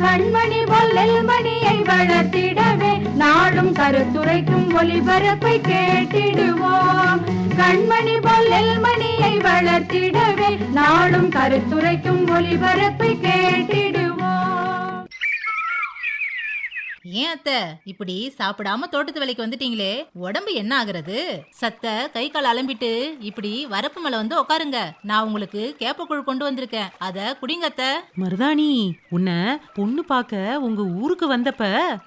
கண்மணி பொல்லல் மணியை வளர்த்திடவே நாளும் கருத்துரைக்கும் ஒளிபரப்பை கேட்டிடுவோம். கண்மணி பொல்லல் மணியை வளர்த்திடவே நாளும் கருத்துரைக்கும் ஒளிபரப்பை கேட்டிடுவோம். ஏன் அத்தை? இப்படி சாப்பிடாம தோட்டத்து வேலைக்கு வந்துட்டீங்களே உடம்பு என்ன ஆகுறது? சத்த கை கால் அலம்பிட்டு இப்படி வரப்பு மேல வந்து உட்காருங்க நான் உங்களுக்கு கேப்பக்கூழ் கொண்டு வந்திருக்கேன். அத குடிங்க அத்தை. மருதாணி உன்னை பொண்ணு பார்க்க உங்க ஊருக்கு வந்தப்ப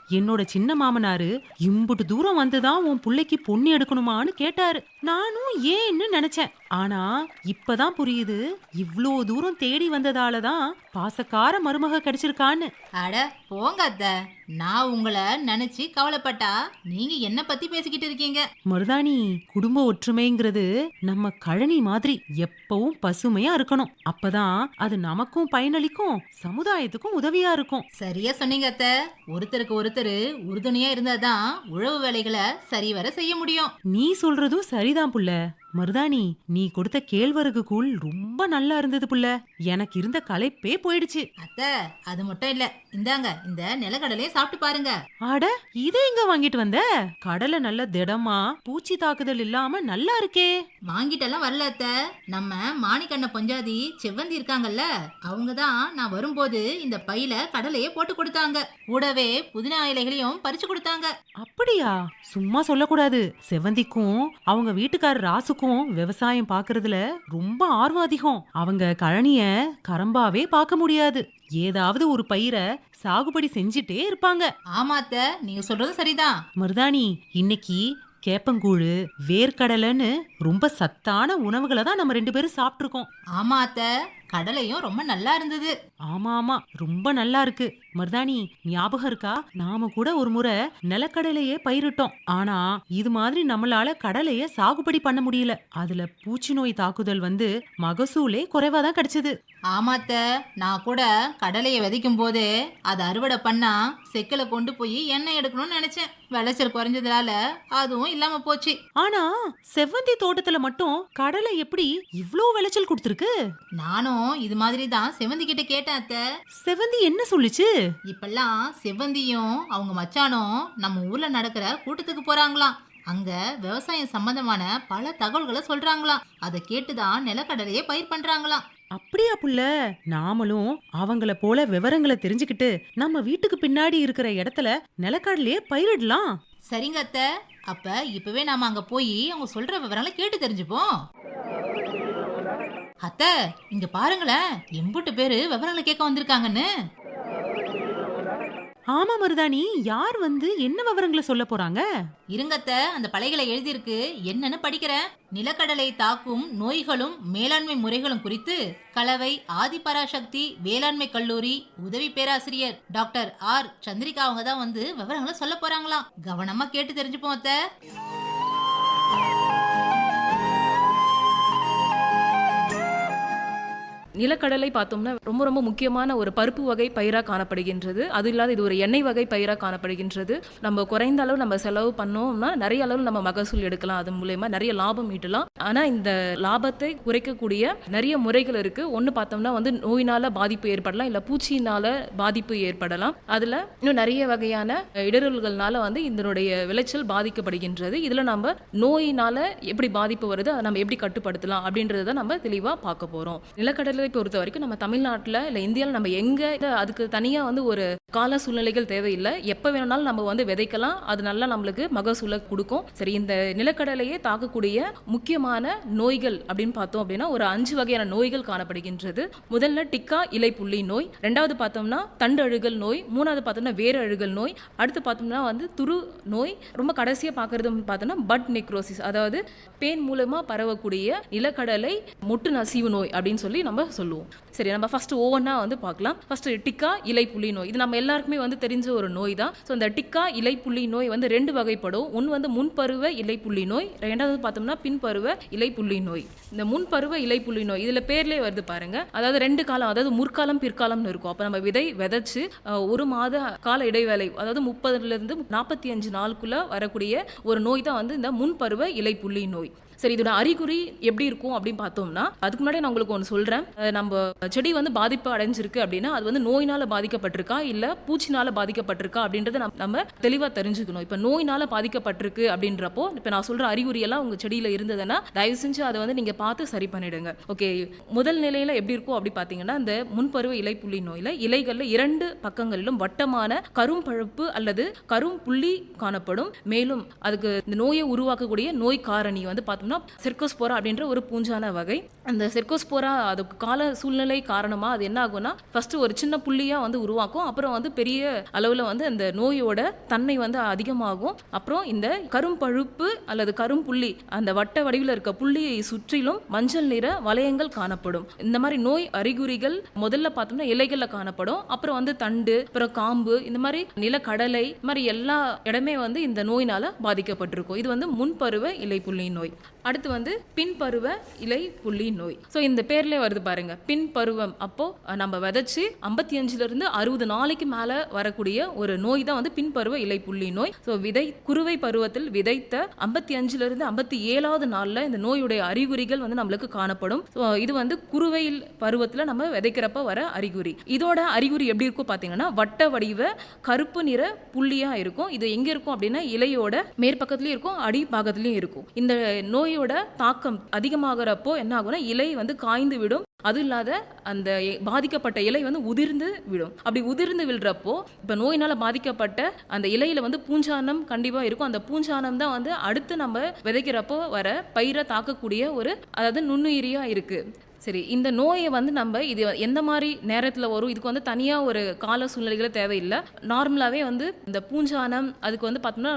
என்னோட சின்ன மாமனாரு இம்புட்டு தூரம் வந்துதான் உன் புள்ளைக்கு பொண்ணு எடுக்கணுமான்னு கேட்டாரு. நானும் ஏன்னு நினைச்சேன்? ஆனா இப்பதான் புரியுது இவ்ளோ தூரம் தேடி வந்ததால தான் பாசக்கார மருமக கிடைச்சிருக்கான்னு. அட போங்க அத்தை. நான் உங்களை நினைச்சு கவலைப்பட்டா நீங்க என்ன பத்தி பேசிக்கிட்டு இருக்கீங்க? மருதாணி குடும்ப ஒற்றுமைங்கிறது நம்ம கழனி மாதிரி எப்பவும் பசுமையா இருக்கணும். அப்பதான் அது நமக்கும் பயனளிக்கும் சமுதாயத்துக்கும் உதவியா இருக்கும். சரியா சொன்னீங்க அத்தை. ஒருத்தருக்கு ஒருத்தர் உறுதுணையா இருந்தாதான் உழவு வேலைகளை சரிவர செய்ய முடியும். நீ சொல்றதும் சரிதான் புள்ள. மருதாணி நீ கொடுத்த கேழ்வரகு கூழ் ரொம்ப நல்லா இருந்தது புள்ள. எனக்கு இருந்த களைப்பே போயிடுச்சு. அத்தை அது மட்டும் இல்ல. இந்தாங்க இந்த நிலக்கடலையை சாப்பிட்டு பாருங்க. அட இதை எங்க வாங்கிட்டு வந்த? கடலை நல்ல திடமா பூச்சி தாக்குதல் இல்லாம நல்லா இருக்கே. வாங்கிட்டெல்லாம் வரல அத்த. நம்ம மாணிக்கண்ண பொஞ்சாதி செவ்வந்தி இருக்காங்கல்ல அவங்க தான் நான் வரும்போது இந்த பையில கடலையே போட்டு கொடுத்தாங்க. கூடவே புதினா இலைகளையும் பறிச்சு கொடுத்தாங்க. அப்படியா? சும்மா சொல்லக்கூடாது. செவந்திக்கும் அவங்க வீட்டுக்காரர் ராசுக்கும் விவசாயம் பாக்குறதுல ரொம்ப ஆர்வம் அதிகம். அவங்க கழனிய கரம்பாவே பார்க்க முடியாது. ஏதாவது ஒரு பயிரை சாகுபடி செஞ்சுட்டே இருப்பாங்க. ஆமா அத்த நீங்க சொல்றது சரிதான். மருதாணி இன்னைக்கு கேப்பங்கூழு வேர்க்கடலைன்னு ரொம்ப சத்தான உணவுகளை தான் நம்ம ரெண்டு பேரும் சாப்பிட்ருக்கோம் ஆமா அத்த கடலையும் ரொம்ப நல்லா இருந்தது. ஆமா ஆமா. ரொம்ப நல்லா இருக்கு. மருதாணி ஞாபகம் இருக்கா? நாம கூட ஒரு முறை நிலக்கடலையே பயிரிட்டோம். ஆனா இது மாதிரி நம்மளால கடலைய சாகுபடி பண்ண முடியல. அதுல பூச்சி நோய் தாக்குதல் வந்து மகசூலே குறைவா தான் கிடைச்சது. ஆமா அத்த நான் கூட கடலையை விதைக்கும் போதே அதை அறுவடை பண்ணா செக்கில கொண்டு போய் எண்ணெய் எடுக்கணும்னு நினைச்சேன். விளைச்சல் குறைஞ்சதுனால அதுவும் இல்லாம போச்சு. ஆனா செவ்வந்தி தோட்டத்துல மட்டும் கடலை எப்படி இவ்ளோ விளைச்சல் கொடுத்துருக்கு? நானும் இது மாதிரி தான் செவந்தி கிட்ட கேட்டேன் அத்தை. செவ்வந்தி என்ன சொல்லுச்சு? இப்பெல்லாம் செவ்வந்தியும் அவங்க மச்சானும் நம்ம ஊர்ல நடக்கிற கூட்டத்துக்கு போறாங்களாம். அங்க விவசாயம் சம்பந்தமான பல தகவல்களை சொல்றாங்களாம். அதை கேட்டுதான் நிலக்கடலையே பயிர் பண்றாங்களாம். அப்படியா புள்ள? நாமளும் அவங்கள போல விவரங்களை தெரிஞ்சுக்கிட்டு நம்ம வீட்டுக்கு பின்னாடி இருக்கிற இடத்துல நிலக்கடலையே பயிரிடலாம். சரிங்க அத்தை. அப்ப இப்பவே நாம அங்க போய் அவங்க சொல்ற விவரங்களை கேட்டு தெரிஞ்சுப்போம். அத்தை இங்க பாருங்களேன். எம்புட்டு பேரு விவரங்களை கேட்க வந்திருக்காங்கன்னு. ஆமா மருதாணி யார் வந்து என்ன விவரங்களை சொல்ல போறாங்க? இருங்கத்த அந்த பலைகளை எழுதியிருக்கு. என்னன்னு படிக்கிறேன். நிலக்கடலை தாக்கும் நோய்களும் மேலாண்மை முறைகளும் குறித்து கலவை ஆதிபராசக்தி வேளாண்மை கல்லூரி உதவி பேராசிரியர் டாக்டர் ஆர். சந்திரிகா அவங்க தான் வந்து விவரங்களை சொல்ல போறாங்களாம். கவனமா கேட்டு தெரிஞ்சுப்போம் அத்தை. நிலக்கடலை பார்த்தோம்னா ரொம்ப ரொம்ப முக்கியமான ஒரு பருப்பு வகை பயிராக காணப்படுகின்றது. அது இல்லாத இது ஒரு எண்ணெய் வகை பயிராக காணப்படுகின்றது. நம்ம குறைந்த அளவு நம்ம செலவு பண்ணோம்னா நிறைய அளவு நம்ம மகசூல் எடுக்கலாம். அது மூலயமா நிறைய லாபம் ஈட்டலாம். ஆனால் இந்த லாபத்தை குறைக்கக்கூடிய நிறைய முறைகள் இருக்கு. ஒன்று பார்த்தோம்னா வந்து நோயினால பாதிப்பு ஏற்படலாம். இல்லை பூச்சியினால பாதிப்பு ஏற்படலாம். அதில் இன்னும் நிறைய வகையான இடர்கள்னால வந்து இதனுடைய விளைச்சல் பாதிக்கப்படுகின்றது. இதில் நம்ம நோயினால எப்படி பாதிப்பு வருது அதை நம்ம எப்படி கட்டுப்படுத்தலாம் அப்படின்றத நம்ம தெளிவாக பார்க்க போகிறோம் நிலக்கடலை பொறுத்த வரைக்கும் நம்ம தமிழ்நாட்டில் இல்லை இந்தியாவில் நம்ம எங்கே அதுக்கு தனியாக வந்து ஒரு கால சூழ்நிலைகள் தேவையில்லை. எப்போ வேணும்னாலும் நம்ம வந்து விதைக்கலாம். அது நல்லா நம்மளுக்கு மகசூலை கொடுக்கும். சரி இந்த நிலக்கடலையே தாக்கக்கூடிய முக்கியமான நோய்கள் அப்படின்னு பார்த்தோம் அப்படின்னா ஒரு அஞ்சு வகையான நோய்கள் காணப்படுகின்றது. முதல்ல டிக்கா இலை புள்ளி நோய். ரெண்டாவது பார்த்தோம்னா தண்டு அழுகல் நோய். மூணாவது பார்த்தோம்னா வேறு அழுகல் நோய். அடுத்து பார்த்தோம்னா வந்து துரு நோய். ரொம்ப கடைசியாக பார்க்குறது பார்த்தோம்னா பட் நெக்ரோசிஸ். அதாவது பேன் மூலமாக பரவக்கூடிய நிலக்கடலை முட்டு நசிவு நோய் அப்படின்னு சொல்லி நம்ம சொல்லுவோம். சரி நம்ம ஃபஸ்ட்டு ஒவ்வொன்றா வந்து பார்க்கலாம். ஃபஸ்ட்டு டிக்கா இலை புள்ளி நோய். இது நம்ம எல்லாருக்குமே வந்து தெரிஞ்ச ஒரு நோய் தான். ஸோ இந்த டிக்கா இலை புள்ளி நோய் வந்து ரெண்டு வகைப்படும். ஒன்று வந்து முன்பருவ இலை புள்ளி நோய். ரெண்டாவது பார்த்தோம்னா பின்பருவ இலை புள்ளி நோய். இந்த முன்பருவ இலை புள்ளி நோய் இதில் பேர்லேயே வருது பாருங்க. அதாவது ரெண்டு காலம் அதாவது முற்காலம் பிற்காலம்னு இருக்கும். அப்போ நம்ம விதை விதைச்சு ஒரு மாத கால இடைவேளை அதாவது முப்பதுலேருந்து நாற்பத்தி அஞ்சு நாளுக்குள்ளே வரக்கூடிய ஒரு நோய் தான் வந்து இந்த முன்பருவ இலை புள்ளி நோய். சரி இதோட அறிகுறி எப்படி இருக்கும் அப்படின்னு பார்த்தோம்னா அதுக்கு முன்னாடி நான் உங்களுக்கு ஒன்று சொல்கிறேன் நம்ம செடி வந்து பாதிப்பு அடைஞ்சிருக்கு அப்படின்னா அது வந்து நோயினால் பாதிக்கப்பட்டிருக்கா? இல்லை பூச்சினால் பாதிக்கப்பட்டிருக்கா? அப்படின்றத நம்ம நம்ம தெளிவாக தெரிஞ்சுக்கணும். இப்போ நோயினால் பாதிக்கப்பட்டிருக்கு அப்படின்றப்போ இப்போ நான் சொல்கிற அறிகுறியெல்லாம் உங்கள் செடியில் இருந்ததுன்னா தயவு செஞ்சு அதை வந்து நீங்கள் பார்த்து சரி பண்ணிடுங்க. ஓகே முதல் நிலையில் எப்படி இருக்கும் அப்படி பார்த்தீங்கன்னா இந்த முன்பருவ இலை புள்ளி நோயில் இலைகளில் இரண்டு பக்கங்களிலும் வட்டமான கரும்பழுப்பு அல்லது கரும் புள்ளி காணப்படும். மேலும் அதுக்கு இந்த நோயை உருவாக்கக்கூடிய நோய் காரணி வந்து பார்த்தோம்னா செர்கோஸ்போரா அப்படின்ற ஒரு பூஞ்சான வகை. அந்த செர்கோஸ்போரா அதுக்கு கால சூழ்நிலை காரணமாக அது என்ன ஆகும்னா ஃபர்ஸ்ட் ஒரு சின்ன புள்ளியாக வந்து உருவாக்கும். அப்புறம் வந்து பெரிய அளவில் வந்து அந்த நோயோட தன்மை வந்து அதிகமாகும். அப்புறம் இந்த கரும்பழுப்பு அல்லது கரும்புள்ளி அந்த வட்ட வடிவில் இருக்க புள்ளியை சுற்றிலும் மஞ்சள் நிற வளையங்கள் காணப்படும். இந்த மாதிரி நோய் அறிகுறிகள் முதல்ல பார்த்தோம்னா இலைகளில் காணப்படும். அப்புறம் வந்து தண்டு அப்புறம் காம்பு இந்த மாதிரி நிலக்கடலை இந்த மாதிரி எல்லா இடமே வந்து இந்த நோயினால் பாதிக்கப்பட்டிருக்கும். இது வந்து முன்பருவ இலை புள்ளி நோய். அடுத்து வந்து பின்பருவ இலை புள்ளி நோய். ஸோ இந்த பேர்லேயே வருது பாருங்க. பின்பருவம் அப்போ நம்ம விதைச்சு ஐம்பத்தி அஞ்சுலேருந்து அறுபது நாளைக்கு மேலே வரக்கூடிய ஒரு நோய் தான் வந்து பின்பருவ இலை புள்ளி நோய். ஸோ விதை குறுவை பருவத்தில் விதைத்த ஐம்பத்தி அஞ்சுலேருந்து ஐம்பத்தி ஏழாவது நாளில் இந்த நோயுடைய அறிகுறிகள் வந்து நம்மளுக்கு காணப்படும். ஸோ இது வந்து குறுவையில் பருவத்தில் நம்ம விதைக்கிறப்ப வர அறிகுறி. இதோட அறிகுறி எப்படி இருக்கும் பார்த்தீங்கன்னா வட்ட வடிவ கருப்பு நிற புள்ளியாக இருக்கும். இது எங்கே இருக்கும் அப்படின்னா இலையோட மேற்பக்கத்துலேயும் இருக்கும் அடி பாகத்துலேயும் இருக்கும். இந்த நோய் நோயோட தாக்கம் அதிகமாகிறப்போ என்ன ஆகும்னா இலை வந்து காய்ந்து விடும். அது இல்லாத அந்த பாதிக்கப்பட்ட இலை வந்து உதிர்ந்து விடும். அப்படி உதிர்ந்து விழுறப்போ இப்போ நோயினால் பாதிக்கப்பட்ட அந்த இலையில வந்து பூஞ்சானம் கண்டிப்பாக இருக்கும். அந்த பூஞ்சானம் தான் வந்து அடுத்து நம்ம விதைக்கிறப்போ வர பயிரை தாக்கக்கூடிய ஒரு அதாவது நுண்ணுயிரியாக இருக்கு. சரி இந்த நோயை வந்து நம்ம இது எந்த மாதிரி நேரத்தில் வரும்? இதுக்கு வந்து தனியாக ஒரு கால சூழ்நிலைகளே தேவையில்லை. நார்மலாகவே வந்து இந்த பூஞ்சானம் அதுக்கு வந்து பார்த்தோம்னா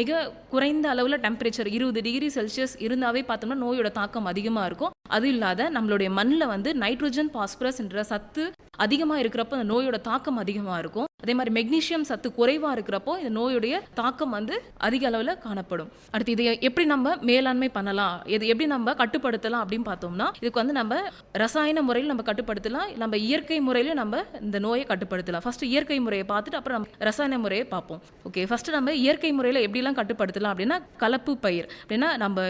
மிக குறைந்த அளவில் டெம்பரேச்சர் இருபது டிகிரி செல்சியஸ் இருந்தாவே பார்த்தோம்னா நோயோட தாக்கம் அதிகமாக இருக்கும். அது இல்லாத நம்மளுடைய மண்ணில் வந்து நைட்ரஜன் பாஸ்பரஸ் என்ற சத்து அதிகமாக இருக்கிறப்ப அந்த நோயோட தாக்கம் அதிகமாக இருக்கும். அதே மாதிரி மெக்னீஷியம் சத்து குறைவாக இருக்கிறப்போ இந்த நோயுடைய தாக்கம் வந்து அதிக அளவில் காணப்படும். அடுத்து இதை எப்படி நம்ம மேலாண்மை பண்ணலாம்? இது எப்படி நம்ம கட்டுப்படுத்தலாம் அப்படின்னு பார்த்தோம்னா இதுக்கு வந்து நம்ம ரசாயன முறையில் நம்ம கட்டுப்படுத்தலாம். நம்ம இயற்கை முறையிலும் நம்ம இந்த நோயை கட்டுப்படுத்தலாம். ஃபர்ஸ்ட் இயற்கை முறையை பார்த்துட்டு அப்புறம் நம்ம ரசாயன முறையை பார்ப்போம். ஓகே ஃபர்ஸ்ட் நம்ம இயற்கை முறையில் எப்படிலாம் கட்டுப்படுத்தலாம் அப்படின்னா கலப்பு பயிர். அப்படின்னா நம்ம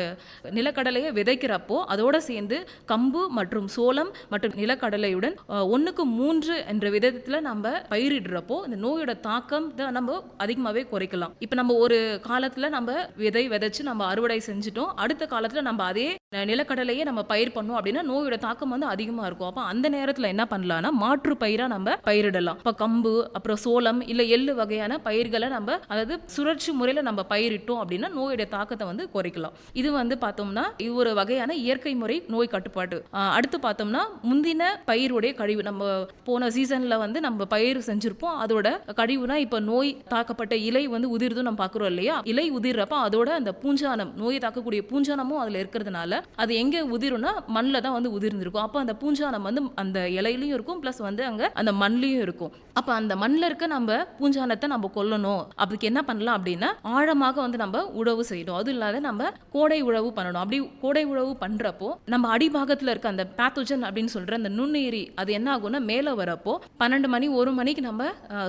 நிலக்கடலையை விதைக்கிறப்போ அதோடு சேர்ந்து கம்பு மற்றும் சோளம் மற்றும் நிலக்கடலையுடன் ஒன்றுக்கு மூன்று என்ற விதத்தில் நம்ம பயிரிடுறப்போ இந்த நோயோட தாக்கம் தான் நம்ம அதிகமாகவே குறைக்கலாம். இப்போ நம்ம ஒரு காலத்தில் நம்ம விதை விதைச்சு நம்ம அறுவடை செஞ்சுட்டோம். அடுத்த காலத்தில் நம்ம அதே நிலக்கடலையே நம்ம பயிர் பண்ணோம் அப்படின்னா நோயோட தாக்கம் வந்து அதிகமாக இருக்கும். அப்போ அந்த நேரத்தில் என்ன பண்ணலாம்னா மாற்று பயிராக நம்ம பயிரிடலாம். இப்போ கம்பு அப்புறம் சோளம் இல்லை எள்ளு வகையான பயிர்களை நம்ம அதாவது சுழற்சி முறையில் நம்ம பயிரிட்டோம் அப்படின்னா நோயோட தாக்கத்தை வந்து குறைக்கலாம். இது வந்து பார்த்தோம்னா இது ஒரு வகையான இயற்கை முறை நோய் கட்டுப்பாடு அடுத்து பார்த்தோம்னா முந்தின பயிருடைய கழிவு நம்ம போன சீசனில் வந்து நம்ம பயிர் செஞ்சிருப்போம். அதோட கழிவுனா இப்போ நோய் தாக்கப்பட்ட இலை வந்து உதிர்தும் நம்ம பார்க்குறோம் இல்லையா? இலை உதிர்றப்ப அதோட அந்த பூஞ்சானம் நோயை தாக்கக்கூடிய பூஞ்சானமும் அதில் இருக்கிறதுனால அது எங்கே உதிரும்னா மண்ணில் தான் வந்து உதிர்ந்திருக்கும். அப்போ அந்த பூஞ்சானம் வந்து அந்த இலையிலையும் இருக்கும் ப்ளஸ் வந்து அங்கே அந்த மண்லையும் இருக்கும். அப்போ அந்த மண்ணில் இருக்க நம்ம பூஞ்சானத்தை நம்ம கொல்லணும். அதுக்கு என்ன பண்ணலாம் அப்படின்னா ஆழமாக வந்து நம்ம உழவு செய்யணும். அது இல்லாத நம்ம கோடை உழவு பண்ணணும். அப்படி கோடை உழவு பண்றப்போ நம்ம அடிபாகத்தில் இருக்க அந்த பேத்தோஜன் அப்படின்னு சொல்ற அந்த நுண்ணுயிரி அது என்ன ஆகும்னா மேலே வரப்போ பன்னெண்டு மணி ஒரு மணிக்கு நம்ம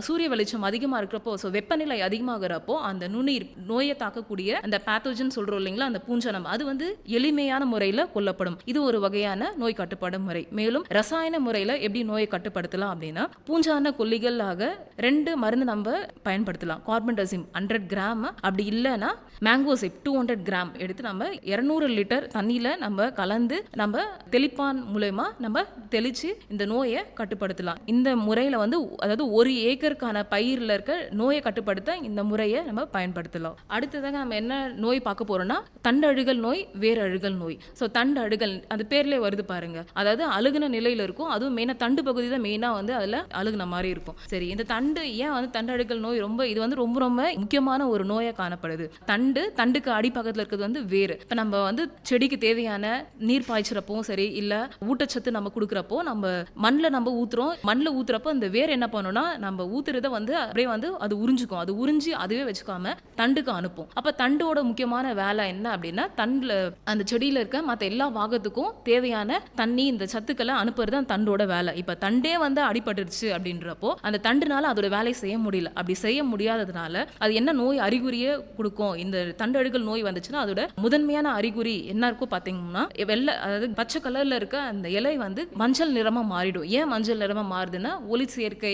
சூரிய வெளிச்சம் அதிகமாக இருக்கிறப்போ ஸோ வெப்பநிலை அதிகமாகிறப்போ அந்த நுண்ணுயிர் நோயை தாக்கக்கூடிய அந்த பேத்தோஜன் சொல்கிறோம் இல்லைங்களா அந்த பூஞ்சனம் அது வந்து எளிமையான முறையில் கொல்லப்படும். இது ஒரு வகையான நோய் கட்டுப்பாடு முறை. மேலும் ரசாயன முறையில் எப்படி நோயை கட்டுப்படுத்தலாம் அப்படின்னா பூஞ்சான கொல்லிகளாக ரெண்டு மருந்து நம்ம பயன்படுத்தலாம். கார்பன்டசிம் ஹண்ட்ரட் கிராம் அப்படி இல்லைன்னா மேங்கோசிப் டூ ஹண்ட்ரட் கிராம் எடுத்து நம்ம இரநூறு லிட்டர் தண்ணியில் நம்ம கலந்து நம்ம தெளிப்பான் மூலயமா நம்ம தெளித்து இந்த நோயை கட்டுப்படுத்தலாம். இந்த முறையில் வந்து அதாவது ஒரு ஏக்கர் ஏக்கருக்கான பயிரில் இருக்க நோயை கட்டுப்படுத்த இந்த முறையை நம்ம பயன்படுத்தலாம். அடுத்ததாக நம்ம என்ன நோய் பார்க்க போறோம்னா தண்டு அழுகல் நோய் வேர் அழுகல் நோய். ஸோ தண்டு அழுகல் அது பேர்லேயே வருது பாருங்க. அதாவது அழுகுன நிலையில் இருக்கும். அதுவும் மெயினாக தண்டு பகுதி தான் மெயினாக வந்து அதில் அழுகுன மாதிரி இருக்கும். சரி இந்த தண்டு ஏன் வந்து தண்டு அழுகல் நோய் ரொம்ப இது வந்து ரொம்ப ரொம்ப முக்கியமான ஒரு நோயாக காணப்படுது. தண்டு தண்டுக்கு அடிப்பக்கத்தில் இருக்கிறது வந்து வேறு இப்போ நம்ம வந்து செடிக்கு தேவையான நீர் பாய்ச்சிறப்பவும் சரி இல்லை ஊட்டச்சத்து நம்ம கொடுக்குறப்போ நம்ம மண்ணில் நம்ம ஊற்றுறோம் மண்ணில் ஊற்றுறப்போ இந்த வேர் என்ன பண்ணும்னா நம்ம ஊத்துறத வந்து அப்படியே வந்து அது உறிஞ்சிக்கும். அது உறிஞ்சி அதுவே வச்சுக்காம தண்டுக்கு அனுப்பும். அப்போ தண்டோட முக்கியமான வேலை என்ன அப்படின்னா தண்டில் அந்த செடியில் இருக்க மற்ற எல்லா பாகத்துக்கும் தேவையான தண்ணி இந்த சத்துக்களை அனுப்புறது அந்த தண்டோட வேலை. இப்போ தண்டே வந்து அடிபட்டுருச்சு அப்படின்றப்போ அந்த தண்டுனால அதோட வேலையை செய்ய முடியல. அப்படி செய்ய முடியாததுனால அது என்ன நோய் அறிகுறியை கொடுக்கும்? இந்த தண்டு அழுகல் நோய் வந்துச்சுன்னா அதோட முதன்மையான அறிகுறி என்ன இருக்கும் பார்த்தீங்கன்னா வெள்ளை அதாவது பச்சை கலர்ல இருக்க அந்த இலை வந்து மஞ்சள் நிறமா மாறிடும். ஏன் மஞ்சள் நிறமா மாறுதுன்னா ஒளி சேர்க்கை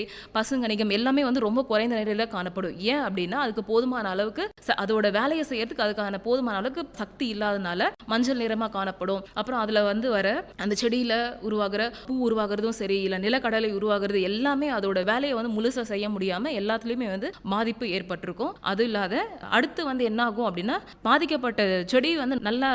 வணிகம் எல்லாமே வந்து ரொம்ப குறைந்த நிலையில காணப்படும். ஏன் அப்படின்னா அதுக்கு போதுமான அளவுக்கு அதோட வேலையை செய்யறதுக்கு அதுக்கான போதுமான அளவுக்கு சக்தி இல்லாதனால மஞ்சள் நிறமா காணப்படும். அப்புறம் அதுல வந்து வர அந்த செடியில உருவாகிற பூ உருவாகிறதும் சரி இல்ல நிலக்கடலை உருவாகிறது எல்லாமே அதோட வேலையை வந்து முழுசா செய்ய முடியாம எல்லாத்துலயுமே வந்து பாதிப்பு ஏற்பட்டிருக்கும். அது இல்லாத அடுத்து வந்து என்ன ஆகும் அப்படின்னா பாதிக்கப்பட்ட செடி வந்து நல்லா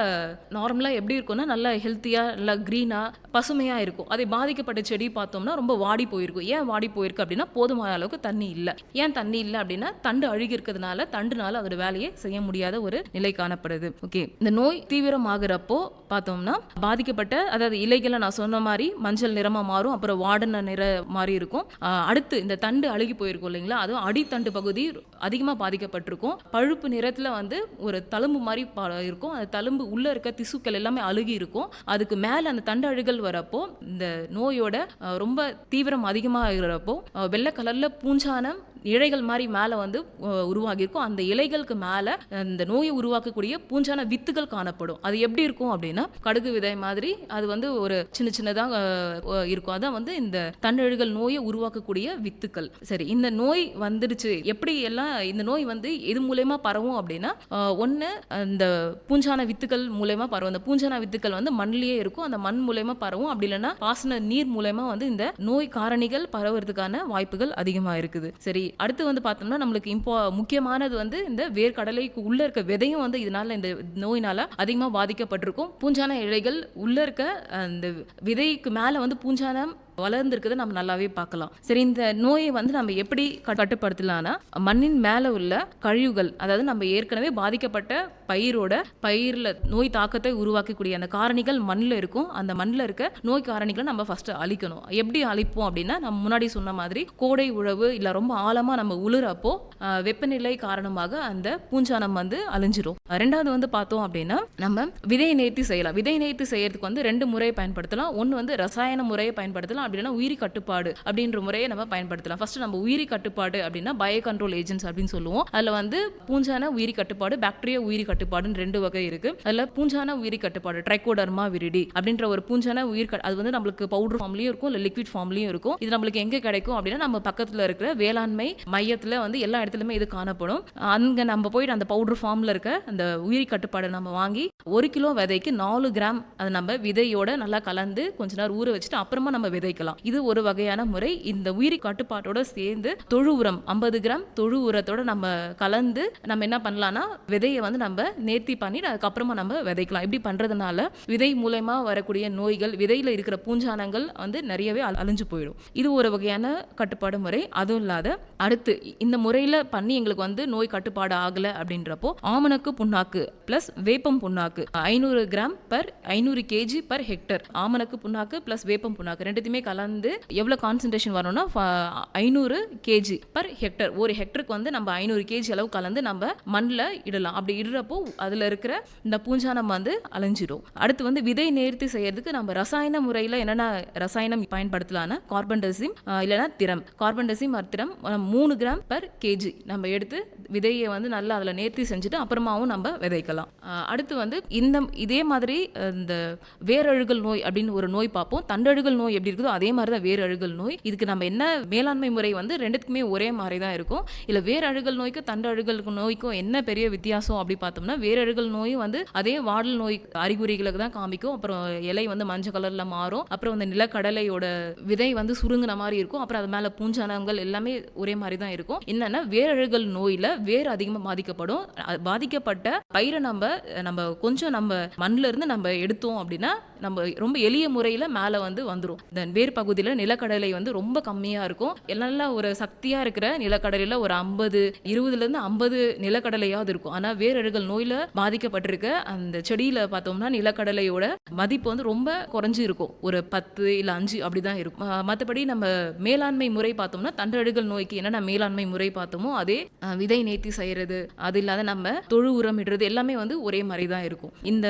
நார்மலா எப்படி இருக்கும்னா நல்லா ஹெல்த்தியா நல்லா க்ரீனாக பசுமையா இருக்கும். அதே பாதிக்கப்பட்ட செடி பார்த்தோம்னா ரொம்ப வாடி போயிருக்கும். ஏன் வாடி போயிருக்கு அப்படின்னா போதுமான அளவுக்கு தண்ணி இல்லை. ஏன் தண்ணி இல்லை அப்படின்னா தண்டு அழுகி இருக்கிறதுனால தண்டுனால அதோட வேலையை செய்ய முடியாத ஒரு நிலை காணப்படுது. ஓகே இந்த நோய் தீவிரமாகிறப்போ பார்த்தோம்னா பாதிக்கப்பட்ட அதாவது இலைகளை நான் சொன்ன மாதிரி மஞ்சள் நிறமாக மாறும் அப்புறம் வாடன நிற மாதிரி இருக்கும். அடுத்து இந்த தண்டு அழுகி போயிருக்கும் இல்லைங்களா? அதுவும் அடித்தண்டு பகுதி அதிகமாக பாதிக்கப்பட்டிருக்கும். பழுப்பு நிறத்தில் வந்து ஒரு தழும்பு மாதிரி பா- இருக்கும். அந்த தழும்பு உள்ளே இருக்க திசுக்கள் எல்லாமே அழுகி இருக்கும். அதுக்கு மேலே அந்த தண்டு அழுகல் வரப்போ இந்த நோயோட ரொம்ப தீவிரம் அதிகமாக இருக்கிறப்போ வெள்ளை கலரில் பூஞ்சானம் இழைகள் மாதிரி மேலே வந்து உருவாகியிருக்கும். அந்த இலைகளுக்கு மேலே இந்த நோயை உருவாக்கக்கூடிய பூஞ்சான வித்துகள் காணப்படும். அது எப்படி இருக்கும் அப்படின்னா கடுகு விதை மாதிரி அது வந்து ஒரு சின்ன சின்னதாக இருக்கும். அதான் வந்து இந்த தண்டழுகல் நோயை உருவாக்கக்கூடிய வித்துக்கள். சரி இந்த நோய் வந்துடுச்சு. எப்படி எல்லாம் இந்த நோய் வந்து எது மூலயமா பரவும் அப்படின்னா ஒன்று அந்த பூஞ்சான வித்துக்கள் மூலயமா பரவும். அந்த பூஞ்சான வித்துக்கள் வந்து மண்ணிலேயே இருக்கும். அந்த மண் மூலயமா பரவும். அப்படி இல்லைன்னா பாசன நீர் மூலயமா வந்து இந்த நோய் காரணிகள் பரவுறதுக்கான வாய்ப்புகள் அதிகமாக இருக்குது. சரி அடுத்து வந்து பார்த்தோம்னா நம்மளுக்கு இப்போ முக்கியமானது வந்து இந்த வேர்க்கடலைக்கு உள்ள இருக்க விதையும் வந்து இதனால இந்த நோயினால அதிகமாக பாதிக்கப்பட்டிருக்கும். பூஞ்சான இழைகள் உள்ள இருக்க அந்த விதைக்கு மேலே வந்து பூஞ்சானம் வளர்ந்துருக்குதை நம்ம நல்லாவே பார்க்கலாம். சரி இந்த நோயை வந்து நம்ம எப்படி கட்டுப்படுத்தலாம்னா மண்ணின் மேலே உள்ள கழிவுகள் அதாவது நம்ம ஏற்கனவே பாதிக்கப்பட்ட பயிரோட பயிரில் நோய் தாக்கத்தை உருவாக்கக்கூடிய அந்த காரணிகள் மண்ணில் இருக்கும். அந்த மண்ணில் இருக்க நோய் காரணிகளை நம்ம ஃபஸ்ட்டு அழிக்கணும். எப்படி அழிப்போம் அப்படின்னா நம்ம முன்னாடி சொன்ன மாதிரி கோடை உழவு இல்லை ரொம்ப ஆழமாக நம்ம உளுறப்போ வெப்பநிலை காரணமாக அந்த பூஞ்சானம் வந்து அழிஞ்சிரும். ரெண்டாவது வந்து பார்த்தோம் அப்படின்னா நம்ம விதை நேர்த்தி செய்யலாம். விதை நேர்த்தி செய்யறதுக்கு வந்து ரெண்டு முறையை பயன்படுத்தலாம். ஒன்று வந்து ரசாயன முறையை பயன்படுத்தலாம். அப்படின்னா உயிரி கட்டுப்பாடு அப்படின்ற முறையை நம்ம பயன்படுத்தலாம். ஃபர்ஸ்ட் நம்ம உயிரி கட்டுப்பாடு அப்படின்னா பயோ கண்ட்ரோல் ஏஜென்ட்ஸ் அப்படின்னு சொல்லுவோம். அதில் வந்து பூஞ்சான உயிரி கட்டுப்பாடு பாக்டீரியா உயிரி கட்டுப்பாடுன்னு ரெண்டு வகை இருக்கு. அதில் பூஞ்சான உயிரி கட்டுப்பாடு ட்ரைகோடர்மா விரிடி அப்படின்ற ஒரு பூஞ்சான உயிர் அது வந்து நம்மளுக்கு பவுடர் ஃபார்ம்லையும் இருக்கும் இல்லை லிக்விட் ஃபார்ம்லையும் இருக்கும். இது நம்மளுக்கு எங்கே கிடைக்கும் அப்படின்னா நம்ம பக்கத்தில் இருக்கிற வேளாண்மை மையத்தில் வந்து எல்லா இடத்துலையுமே இது காணப்படும். அங்கே நம்ம போயிட்டு அந்த பவுடர் ஃபார்ம்ல இருக்க அந்த உயிரி கட்டுப்பாடை நம்ம வாங்கி ஒரு கிலோ விதைக்கு நாலு கிராம் அதை நம்ம விதையோட நல்லா கலந்து கொஞ்ச நேரம் ஊற வச்சுட்டு அப்புறமா நம்ம விதை வைக்கலாம். இது ஒரு வகையான முறை. இந்த உயிரி கட்டுப்பாட்டோட சேர்ந்து தொழு உரம் ஐம்பது கிராம் தொழு உரத்தோட நம்ம கலந்து நம்ம என்ன பண்ணலாம்னா விதையை வந்து நம்ம நேர்த்தி பண்ணிட்டு அதுக்கப்புறமா நம்ம விதைக்கலாம். இப்படி பண்றதுனால விதை மூலயமா வரக்கூடிய நோய்கள் விதையில இருக்கிற பூஞ்சானங்கள் வந்து நிறையவே அழிஞ்சு போயிடும். இது ஒரு வகையான கட்டுப்பாடு முறை. அதுவும் இல்லாத அடுத்து இந்த முறையில பண்ணி எங்களுக்கு வந்து நோய் கட்டுப்பாடு ஆகல அப்படின்றப்போ ஆமணக்கு புண்ணாக்கு பிளஸ் வேப்பம் புண்ணாக்கு ஐநூறு கிராம் பர் ஐநூறு கேஜி பர் ஹெக்டர் ஆமணக்கு புண்ணாக்கு பிளஸ் வேப்பம் புண்ணாக்கு ரெண்டுத்தையுமே கலந்து எவ்வளவு கான்சன்ட்ரேஷன் வரணும்னா ஐநூறு கேஜி பர் ஹெக்டர் ஒரு ஹெக்டருக்கு வந்து நம்ம ஐநூறு கேஜி அளவு கலந்து நம்ம மண்ணில் இடலாம். அப்படி இடுறப்போ அதுல இருக்கிற இந்த பூஞ்சானம் வந்து அலைஞ்சிரும் அடுத்து வந்து விதை நேர்த்தி செய்யறதுக்கு நம்ம ரசாயன முறையில் என்னென்ன ரசாயனம் பயன்படுத்தலாம்னா கார்பன் டெசிம் இல்லைன்னா திறம். கார்பன் டெசிம் ஆர் மூணு கிராம் பர் கேஜி நம்ம எடுத்து விதையை வந்து நல்லா அதில் நேர்த்தி செஞ்சுட்டு அப்புறமாவும் நம்ம விதைக்கலாம். அடுத்து வந்து இந்த இதே மாதிரி இந்த வேரழுகல் நோய் அப்படின்னு ஒரு நோய் பார்ப்போம். தண்டழுகல் நோய் எப்படி இருக்குதோ அதே மாதிரி தான் வேர் அழுகல் நோய். இதுக்கு நம்ம என்ன மேலாண்மை முறை வந்து ரெண்டுத்துக்குமே ஒரே மாதிரி தான் இருக்கும். இல்லை வேர் அழுகல் நோய்க்கு தண்டு அழுகல் நோய்க்கும் என்ன பெரிய வித்தியாசம் அப்படி பார்த்தோம்னா வேறு அழுகல் நோயும் வந்து அதே வாடல் நோய் அறிகுறிகளுக்கு தான் காமிக்கும். அப்புறம் இலை வந்து மஞ்சள் கலரில் மாறும். அப்புறம் அந்த நிலக்கடலையோட விதை வந்து சுருங்கின மாதிரி இருக்கும். அப்புறம் அது மேலே பூஞ்சானங்கள் எல்லாமே ஒரே மாதிரி தான் இருக்கும். என்னன்னா வேரழுகல் நோயில் வேர் அதிகமாக பாதிக்கப்படும். பாதிக்கப்பட்ட பயிரை நம்ம நம்ம கொஞ்சம் நம்ம மண்ணில் இருந்து நம்ம எடுத்தோம் அப்படின்னா நம்ம ரொம்ப எளிய முறையில் மேலே வந்து வந்துடும் தென் வேர் பகுதியில் நிலக்கடலை வந்து ரொம்ப கம்மியாக இருக்கும். நல்லா ஒரு சக்தியாக இருக்கிற நிலக்கடலையில் ஒரு ஐம்பது இருபதுலேருந்து ஐம்பது நிலக்கடலையாவது இருக்கும். ஆனால் வேரழுகல் நோயில் பாதிக்கப்பட்டிருக்க அந்த செடியில் பார்த்தோம்னா நிலக்கடலையோட மதிப்பு வந்து ரொம்ப குறைஞ்சி இருக்கும். ஒரு பத்து இல்லை அஞ்சு அப்படி தான் இருக்கும் மற்றபடி நம்ம மேலாண்மை முறை பார்த்தோம்னா தண்டழுகல் நோய்க்கு என்னென்ன மேலாண்மை முறை பார்த்தோமோ அதே விதை நேர்த்தி செய்கிறது அது இல்லாத நம்ம தொழு உரமிடுறது எல்லாமே வந்து ஒரே மாதிரி தான் இருக்கும். இந்த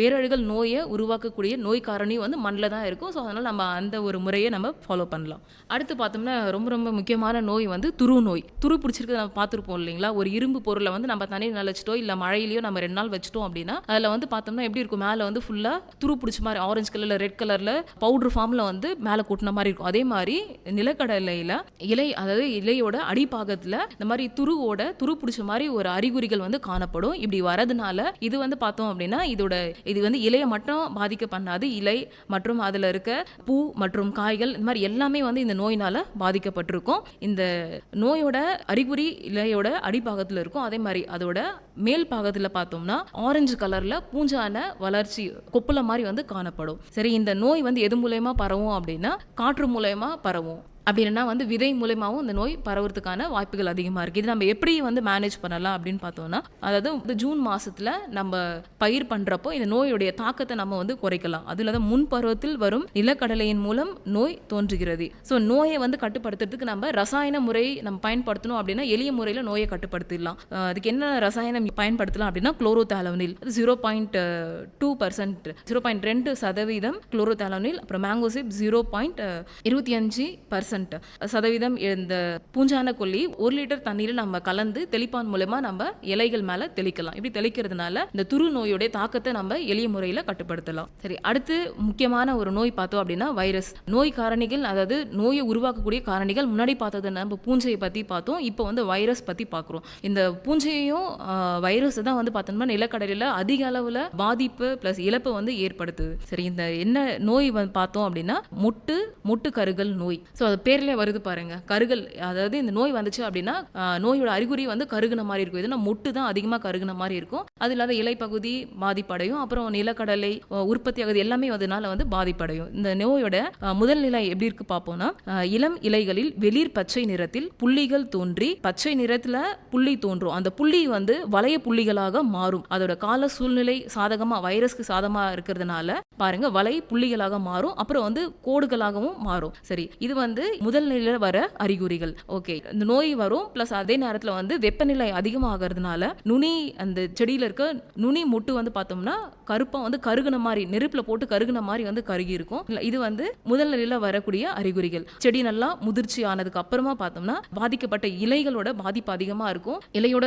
வேரழுகல் நோயை உருவாக்கக்கூடிய நோய் காரணி வந்து மண்ணில் தான் இருக்கும். ஸோ அதனால் நம்ம அந்த ஒரு முறையை நம்ம ஃபாலோ பண்ணலாம். அடுத்து பார்த்தோம்னா ரொம்ப ரொம்ப முக்கியமான நோய் வந்து துரு நோய். துரு பிடிச்சிருக்கிறத நம்ம பார்த்துருப்போம் இல்லைங்களா? ஒரு இரும்பு பொருளை வந்து நம்ம தண்ணி நிலச்சிட்டோ இல்லை மழையிலையோ நம்ம ரெண்டு நாள் வச்சிட்டோம் அப்படின்னா அதில் வந்து பார்த்தோம்னா எப்படி இருக்கும்? மேலே வந்து ஃபுல்லாக துரு பிடிச்ச மாதிரி ஆரஞ்சு கலரில் ரெட் கலரில் பவுடர் ஃபார்மில் வந்து மேலே கூட்டின மாதிரி இருக்கும். அதே மாதிரி நிலக்கடலையில் இலை அதாவது இலையோட அடிப்பாகத்தில் இந்த மாதிரி துருவோட துரு பிடிச்ச மாதிரி ஒரு அறிகுறிகள் வந்து காணப்படும். இப்படி வரதுனால இது வந்து பார்த்தோம் அப்படின்னா இதோட இது வந்து இலையை மட்டும் பாதிக்க பண்ணாது. இலை மற்றும் அதில் இருக்க பூ மற்றும் காய்கள் இந்த மாதிரி எல்லாமே வந்து இந்த நோயினால பாதிக்கப்பட்டிருக்கும். இந்த நோயோட அறிகுறி இலையோட அடிப்பாகத்தில் இருக்கும். அதே மாதிரி அதோட மேல் பாகத்தில் பார்த்தோம்னா ஆரஞ்சு கலர்ல பூஞ்சான வளர்ச்சி கொப்புல மாதிரி வந்து காணப்படும். சரி இந்த நோய் வந்து எது மூலயமா பரவும் அப்படின்னா காற்று மூலயமா பரவும். அப்படி வந்து விதை மூலயமாவும் இந்த நோய் பரவுறதுக்கான வாய்ப்புகள் அதிகமாக இருக்குது இது நம்ம எப்படி வந்து மேனேஜ் பண்ணலாம் அப்படின்னு பார்த்தோம்னா அதாவது இந்த ஜூன் மாதத்தில் நம்ம பயிர் பண்ணுறப்போ இந்த நோயுடைய தாக்கத்தை நம்ம வந்து குறைக்கலாம். அதில் தான் முன் பருவத்தில் வரும் நிலக்கடலையின் மூலம் நோய் தோன்றுகிறது. ஸோ நோயை வந்து கட்டுப்படுத்துறதுக்கு நம்ம ரசாயன முறை நம்ம பயன்படுத்தணும் அப்படின்னா எளிய முறையில் நோயை கட்டுப்படுத்திடலாம். அதுக்கு என்ன ரசாயனம் பயன்படுத்தலாம் அப்படின்னா குளோரோதாலவனில் அது zero point two percent zero point ரெண்டு சதவீதம் குளோரோதாலவனில் அப்புறம் மேங்கோசிப் ஜீரோ பாயிண்ட் இருபத்தி அஞ்சு பர்சன்ட் சதவீதம் இந்த பூஞ்சான கொல்லி ஒரு லிட்டர் தண்ணீரில் நம்ம கலந்து தெளிப்பான் மூலமா நம்ம இலைகள் மேல தெளிக்கலாம். இப்படி தெளிக்கிறதுனால இந்த துரு நோயுடைய தாக்கத்தை நம்ம எளிய முறையில் கட்டுப்படுத்தலாம். சரி அடுத்து முக்கியமான ஒரு நோய் பார்த்தோம் அப்படின்னா வைரஸ். நோய் காரணிகள் அதாவது நோயை உருவாக்கக்கூடிய காரணிகள் முன்னாடி பார்த்தது நம்ம பூஞ்சையை பற்றி பார்த்தோம். இப்போ வந்து வைரஸ் பற்றி பார்க்குறோம். இந்த பூஞ்சையும் வைரஸ் தான் வந்து பார்த்தோம்னா நிலக்கடலில் அதிக அளவில் பாதிப்பு ப்ளஸ் இழப்பு வந்து ஏற்படுத்துது. சரி இந்த என்ன நோய் வந்து பார்த்தோம் அப்படின்னா மொட்டு முட்டு கருகல் நோய். ஸோ அது பேர்லேயே வருது பாருங்க. கருகல் அதாவது இந்த நோய் வந்துச்சு அப்படின்னா நோயோட அறிகுறி வந்து கருகுன மாதிரி இருக்கும். இதுனா மொட்டு தான் அதிகமாக கருகுன மாதிரி இருக்கும். அது இல்லாத இலைப்பகுதி பாதிப்படையும். அப்புறம் நிலக்கடலை உற்பத்தி ஆகுது எல்லாமே அதனால வந்து பாதிப்படையும். இந்த நோயோட முதல் நிலை எப்படி இருக்கு பார்ப்போம்னா இளம் இலைகளில் வெளிர் பச்சை நிறத்தில் புள்ளிகள் தோன்றி பச்சை நிறத்தில் புள்ளி தோன்றும். அந்த புள்ளி வந்து வளைய புள்ளிகளாக மாறும். அதோட கால சூழ்நிலை சாதகமாக வைரஸ்க்கு சாதமாக இருக்கிறதுனால பாருங்க வலை புள்ளிகளாக மாறும். அப்புறம் வந்து கோடுகளாகவும் மாறும். சரி இது வந்து முதல் நிலையில் வர அறிகுறிகள். ஓகே இந்த நோய் வரும் பிளஸ் அதே நேரத்தில் வந்து வெப்பநிலை அதிகமாகிறதுனால நுனி அந்த செடியில் இருக்க நுனி முட்டு வந்து பார்த்தோம்னா கருப்பாக வந்து கருகுன மாதிரி நெருப்பில் போட்டு கருகுன மாதிரி வந்து கருகி இருக்கும். இது வந்து முதல் நிலையில் வரக்கூடிய அறிகுறிகள். செடி நல்லா முதிர்ச்சி ஆனதுக்கு அப்புறமா பார்த்தோம்னா பாதிக்கப்பட்ட இலைகளோட பாதிப்பு அதிகமாக இருக்கும். இலையோட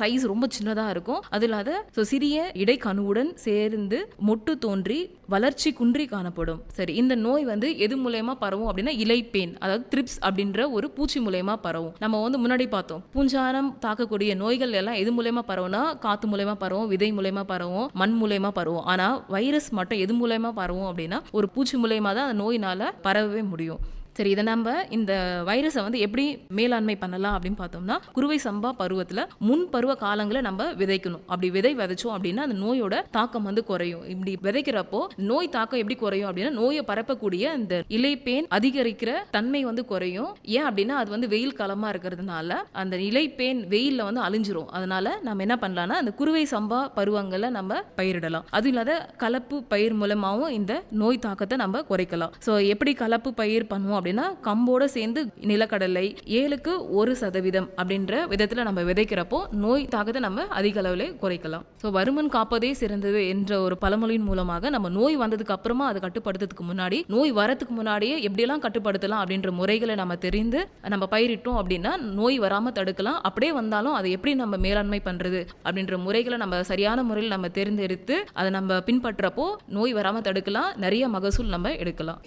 சைஸ் ரொம்ப சின்னதாக இருக்கும். அது இல்லாத ஸோ சிறிய இடைக்கணுவுடன் சேர்ந்து மொட்டு தோன்றி வளர்ச்சி குன்றி காணப்படும். சரி இந்த நோய் வந்து எது மூலயமா பரவும் அப்படின்னா இலைப்பேன். அதாவது த்ரிப்ஸ் அப்படின்ற ஒரு பூச்சி மூலயமா பரவும். நம்ம வந்து முன்னாடி பார்த்தோம். பூஞ்சானம் தாக்கக்கூடிய நோய்கள் எல்லாம் எது மூலயமா பரவும்னா காத்து மூலயமா பரவும் விதை மூலயமா பரவும் மண் மூலயமா பரவும். ஆனா வைரஸ் மட்டும் எது மூலயமா பரவும் அப்படின்னா ஒரு பூச்சி மூலயமா தான் அந்த நோயினால பரவவே முடியும். சரி இதை நம்ம இந்த வைரஸை வந்து எப்படி மேலாண்மை பண்ணலாம் அப்படின்னு பார்த்தோம்னா குறுவை சம்பா பருவத்தில் முன் பருவ காலங்களை நம்ம விதைக்கணும். அப்படி விதை விதைச்சோம் அப்படின்னா அந்த நோயோட தாக்கம் வந்து குறையும். இப்படி விதைக்கிறப்போ நோய் தாக்கம் எப்படி குறையும் அப்படின்னா நோயை பரப்பக்கூடிய இந்த இலைப்பேன் அதிகரிக்கிற தன்மை வந்து குறையும். ஏன் அப்படின்னா அது வந்து வெயில் காலமாக இருக்கிறதுனால அந்த இலைப்பேன் வெயிலில் வந்து அழிஞ்சிரும். அதனால நம்ம என்ன பண்ணலாம்னா அந்த குறுவை சம்பா பருவங்களை நம்ம பயிரிடலாம். அதுவும் இல்லாத கலப்பு பயிர் மூலமாகவும் இந்த நோய் தாக்கத்தை நம்ம குறைக்கலாம். ஸோ எப்படி கலப்பு பயிர் பண்ணுவோம் அப்படின்னா கம்போட சேர்ந்து நிலக்கடலை ஏழுக்கு ஒரு சதவீதம் அப்படின்ற விதத்தில் நம்ம விதைக்கிறப்போ நோய் தாக்கத்தை நம்ம அதிக அளவில் குறைக்கலாம். ஸோ வருமன் காப்பதே சிறந்தது என்ற ஒரு பழமொழியின் மூலமாக நம்ம நோய் வந்ததுக்கு அப்புறமா அதை கட்டுப்படுத்துறதுக்கு முன்னாடி நோய் வரதுக்கு முன்னாடியே எப்படியெல்லாம் கட்டுப்படுத்தலாம் அப்படின்ற முறைகளை நம்ம தெரிந்து நம்ம பயிரிட்டோம் அப்படின்னா நோய் வராமல் தடுக்கலாம். அப்படியே வந்தாலும் அதை எப்படி நம்ம மேலாண்மை பண்ணுறது அப்படின்ற முறைகளை நம்ம சரியான முறையில் நம்ம தேர்ந்தெடுத்து அதை நம்ம பின்பற்றப்போ நோய் வராமல் தடுக்கலாம். நிறைய மகசூல் நம்ம எடுக்கலாம்.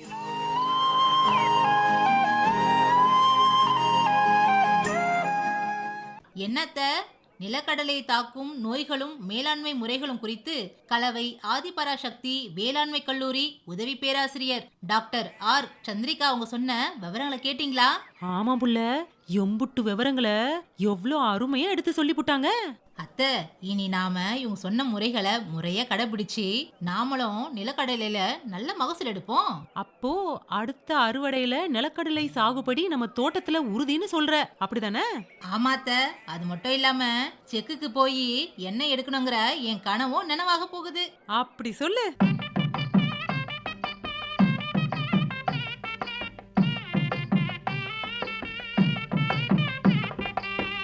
என்னத்த? நிலக்கடலை தாக்கும் நோய்களும் மேலாண்மை முறைகளும் குறித்து கலவை ஆதிபராசக்தி வேளாண்மை கல்லூரி உதவி பேராசிரியர் டாக்டர் ஆர். சந்திரிகா அவங்க சொன்ன விவரங்களை கேட்டிங்களா? ஆமா புள்ள. எம்புட்டு விவரங்களை எவ்வளோ அருமையா எடுத்து சொல்லி புட்டாங்க அத்தை இனி நாம இவங்க சொன்ன முறைகளை முறையா கடைபிடிச்சு நாமளும் நிலக்கடலையில நல்ல மகசூல் எடுப்போம். அப்போ அடுத்த அறுவடையில நிலக்கடலை சாகுபடி நம்ம தோட்டத்துல உறுதின்னு சொல்ற. அப்படிதானே? ஆமாத்த அது மட்டும் இல்லாம செக்குக்கு போய் எண்ணெய் எடுக்கணுங்கிற என் கனவும் நினைவாக போகுது. அப்படி சொல்லு.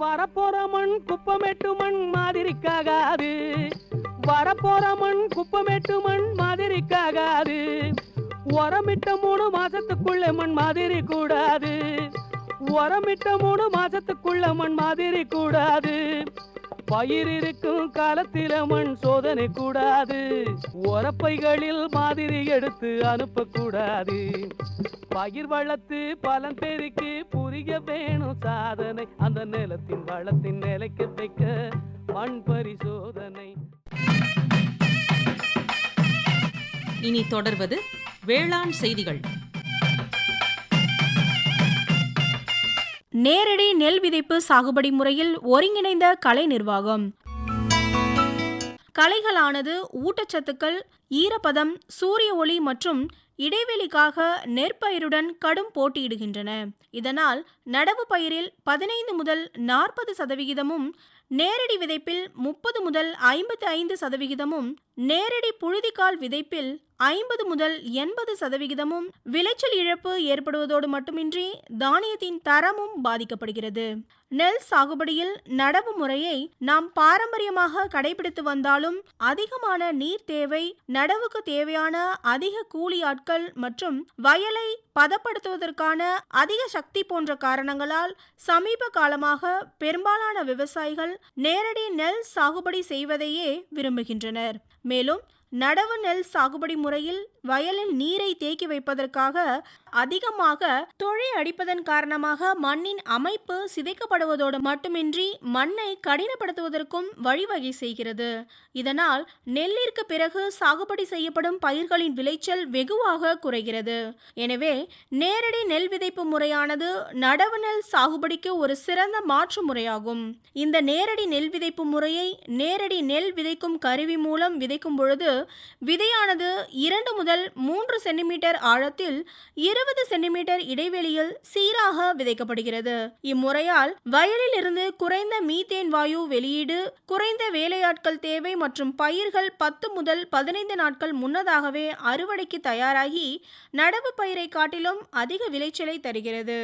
வரப்போற மண் குப்பமேட்டு மண் மாதிரிக்காகாது. வரப்போற மண் குப்பமேட்டு மண் மாதிரிக்காகாது. உரமிட்ட மூணு மாசத்துக்குள்ள மண் மாதிரி கூடாது உரமிட்ட மூணு மாசத்துக்குள்ள மண் மாதிரி கூடாது பயிர் இருக்கும் காலத்தில மண் சோதனை கூடாது. உரப்பைகளில் மாதிரி எடுத்து அனுப்பக்கூடாது பயிர் வளர்த்து பலன் பெருக்கி புரிய வேணும் சாதனை. அந்த நிலத்தின் வளத்தின் நிலைக்கு வைக்க மண் பரிசோதனை. இனி தொடர்வது வேளாண் செய்திகள். நேரடி நெல் விதைப்பு சாகுபடி முறையில் ஒருங்கிணைந்த கலை நிர்வாகம். கலைகளானது ஊட்டச்சத்துக்கள் ஈரப்பதம் சூரிய ஒளி மற்றும் இடைவெளிக்காக நெற்பயிருடன் கடும் போட்டியிடுகின்றன. இதனால் நடவு பயிரில் பதினைந்து முதல் நாற்பது சதவிகிதமும் நேரடி விதைப்பில் முப்பது முதல் ஐம்பத்தி ஐந்து சதவிகிதமும் நேரடி புழுதிக்கால் விதைப்பில் ஐம்பது முதல் எண்பது சதவிகிதமும் விளைச்சல் இழப்பு ஏற்படுவதோடு மட்டுமின்றி தானியத்தின் தரமும் பாதிக்கப்படுகிறது. நெல் சாகுபடியில் நடவு முறையை நாம் பாரம்பரியமாக கடைபிடித்து வந்தாலும் அதிகமான நீர் தேவை நடவுக்கு தேவையான அதிக கூலி ஆட்கள் மற்றும் வயலை பதப்படுத்துவதற்கான அதிக சக்தி போன்ற காரணங்களால் சமீப காலமாக பெரும்பாலான விவசாயிகள் நேரடி நெல் சாகுபடி செய்வதையே விரும்புகின்றனர். மேலும் நடவு நெல் சாகுபடி முறையில் வயலில் நீரை தேக்கி வைப்பதற்காக அதிகமாக தொழை அடிப்பதன் காரணமாக மண்ணின் அமைப்பு சிதைக்கப்படுவதோடு மட்டுமின்றி மண்ணை கடினப்படுத்துவதற்கும் வழிவகை செய்கிறது. இதனால் நெல்லிற்கு பிறகு சாகுபடி செய்யப்படும் பயிர்களின் விளைச்சல் வெகுவாக குறைகிறது. எனவே நேரடி நெல் விதைப்பு முறையானது நடவு நெல் சாகுபடிக்கு ஒரு சிறந்த மாற்று முறையாகும். இந்த நேரடி நெல் விதைப்பு முறையை நேரடி நெல் விதைக்கும் கருவி மூலம் விதைக்கும் பொழுது விதையானது இரண்டு முதல் மூன்று சென்டிமீட்டர் ஆழத்தில் இருபது சென்டிமீட்டர் இடைவெளியில் சீராக விதைக்கப்படுகிறது. இம்முறையால் வயலில் இருந்து குறைந்த மீத்தேன் வாயு வெளியீடு குறைந்த வேலையாட்கள் தேவை மற்றும் பயிர்கள் பத்து முதல் பதினைந்து நாட்கள் முன்னதாகவே அறுவடைக்கு தயாராகி நடவு பயிரை காட்டிலும் அதிக விளைச்சலை தருகிறது.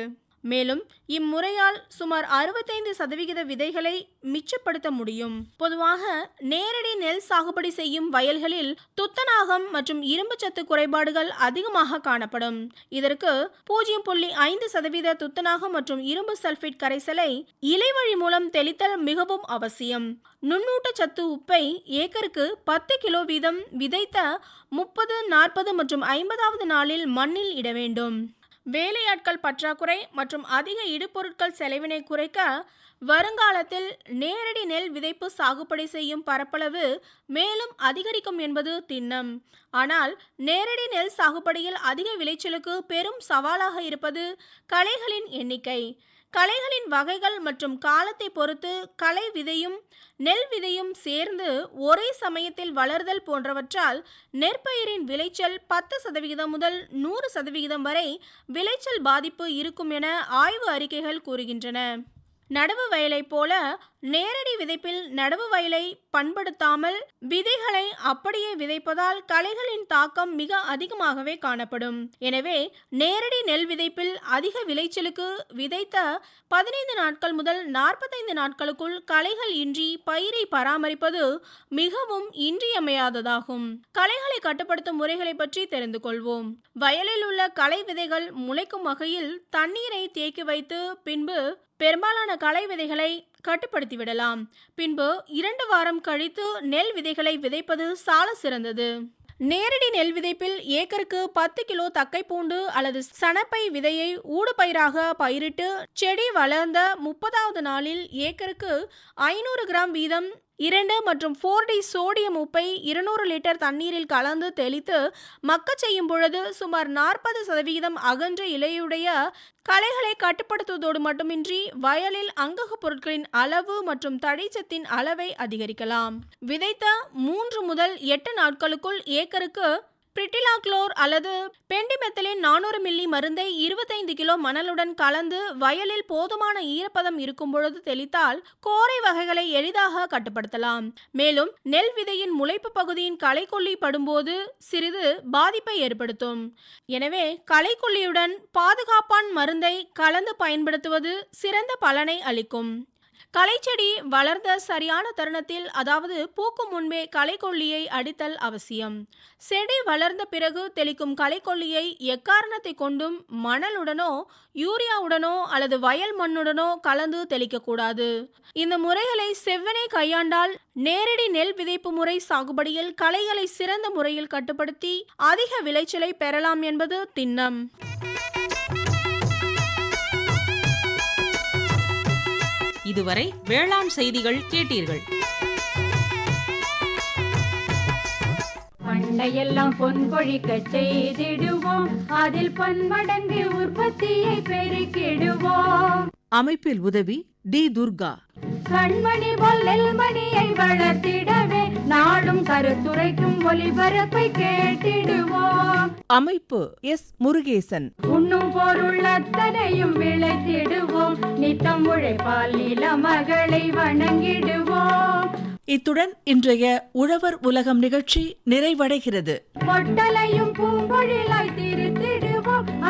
மேலும் இம்முறையால் சுமார் அறுபத்தைந்து சதவிகித விதைகளை மிச்சப்படுத்த முடியும். பொதுவாக நேரடி நெல் சாகுபடி செய்யும் வயல்களில் துத்தநாகம் மற்றும் இரும்புச்சத்து குறைபாடுகள் அதிகமாக காணப்படும். இதற்கு பூஜ்ஜியம் புள்ளி ஐந்து சதவீத துத்தநாகம் மற்றும் இரும்பு சல்பேட் கரைசலை இலைவழி மூலம் தெளித்தல் மிகவும் அவசியம். நுண்ணூட்டச்சத்து உப்பை ஏக்கருக்கு பத்து கிலோ வீதம் விதைத்த முப்பது நாற்பது மற்றும் ஐம்பதாவது நாளில் மண்ணில் இட வேண்டும். வேலையாட்கள் பற்றாக்குறை மற்றும் அதிக இடுபொருட்கள் செலவினை குறைக்க வருங்காலத்தில் நேரடி நெல் விதைப்பு சாகுபடி செய்யும் பரப்பளவு மேலும் அதிகரிக்கும் என்பது திண்ணம். ஆனால் நேரடி நெல் சாகுபடியில் அதிக விளைச்சலுக்கு பெரும் சவாலாக இருப்பது களைகளின் எண்ணிக்கை. கலைகளின் வகைகள் மற்றும் காலத்தை பொறுத்து கலை விதையும் நெல் விதையும் சேர்ந்து ஒரே சமயத்தில் வளர்தல் போன்றவற்றால் நெற்பயிரின் விளைச்சல் பத்து சதவிகிதம் முதல் நூறு சதவிகிதம் வரை விளைச்சல் பாதிப்பு இருக்கும் என ஆய்வு அறிக்கைகள் கூறுகின்றன. நடவு வயலைப் போல நேரடி விதைப்பில் நடவு வயலை பண்படுத்தாமல் விதைகளை அப்படியே விதைப்பதால் களைகளின் தாக்கம் மிக அதிகமாகவே காணப்படும். எனவே நேரடி நெல் விதைப்பில் அதிக விளைச்சலுக்கு விதைத்த பதினைந்து நாட்கள் முதல் நாற்பத்தைந்து நாட்களுக்குள் களைகள் இன்றி பயிரை பராமரிப்பது மிகவும் இன்றியமையாததாகும். களைகளை கட்டுப்படுத்தும் முறைகளை பற்றி தெரிந்து கொள்வோம். வயலில் உள்ள களை விதைகள் முளைக்கும் வகையில் தண்ணீரை தேக்கி வைத்து பின்பு பெரும்பாலான களை விதைகளை கட்டுப்படுத்தி விடலாம். பின்பு இரண்டு வாரம் கழித்து நெல் விதைகளை விதைப்பது சால சிறந்தது. நேரடி நெல் விதைப்பில் ஏக்கருக்கு பத்து கிலோ தக்கைப்பூண்டு அல்லது சணப்பை விதையை ஊடுபயிராக பயிரிட்டு செடி வளர்ந்த முப்பதாவது நாளில் ஏக்கருக்கு ஐநூறு கிராம் வீதம் இரண்டு மற்றும் ஃபோர் டி சோடியம் உப்பை இருநூறு லிட்டர் தண்ணீரில் கலந்து தெளித்து மக்கச் செய்யும் பொழுது சுமார் நாற்பது சதவிகிதம் அகன்ற இலையுடைய களைகளை கட்டுப்படுத்துவதோடு மட்டுமின்றி வயலில் அங்கக பொருட்களின் அளவு மற்றும் தடைச்சத்தின் அளவை அதிகரிக்கலாம். விதைத்த மூன்று முதல் எட்டு நாட்களுக்குள் ஏக்கருக்கு பிரிட்டிலாக்ளோர் அல்லது பெண்டிமெத்தலின் நானூறு மில்லி மருந்தை இருபத்தைந்து கிலோ மணலுடன் கலந்து வயலில் போதுமான ஈரப்பதம் இருக்கும் பொழுது தெளித்தால் கோரை வகைகளை எளிதாக கட்டுப்படுத்தலாம். மேலும் நெல் விதையின் முளைப்பு பகுதியின் களைக்கொல்லி படும்போது சிறிது பாதிப்பை ஏற்படுத்தும். எனவே களைக்கொல்லியுடன் பாதுகாப்பான் மருந்தை கலந்து பயன்படுத்துவது சிறந்த பலனை அளிக்கும். கலைச்செடி வளர்ந்த சரியான தருணத்தில் அதாவது பூக்கும் முன்பே களைக்கொல்லியை அடித்தல் அவசியம். செடி வளர்ந்த பிறகு தெளிக்கும் களைக்கொல்லியை எக்காரணத்தை கொண்டும் மணலுடனோ யூரியாவுடனோ அல்லது வயல் மண்ணுடனோ கலந்து தெளிக்கக்கூடாது. இந்த முறைகளை செவ்வனே கையாண்டால் நேரடி நெல் விதைப்பு முறை சாகுபடியில் களைகளை சிறந்த முறையில் கட்டுப்படுத்தி அதிக விளைச்சலை பெறலாம் என்பது திண்ணம். இதுவரை வேளாண் செய்திகள் கேட்டீர்கள். பண்டையெல்லாம் பொன் கொழிக்க செய்திடுவோம். அதில் பன்மடங்கு உற்பத்தியை பெருக்கிடுவோம். அமைப்பில் உதவி டி துர்கா. கண்மணி பொல்லில் மணியை வளர்த்திடவே நாடும் கருத்துரைக்கும் ஒலிபரப்பை கேட்டிடுவோம். அமைப்பு எஸ் முருகேசன். உண்ணும் பொருள் அத்தனையும் விளைத்திடுவோம். நித்தம் உழைப்பால் நில மகளை வணங்கிடுவோம். இத்துடன் இன்றைய உழவர் உலகம் நிகழ்ச்சி நிறைவடைகிறது. பொட்டலையும் பூம்பொழிலாய் திருத்திடுவோம்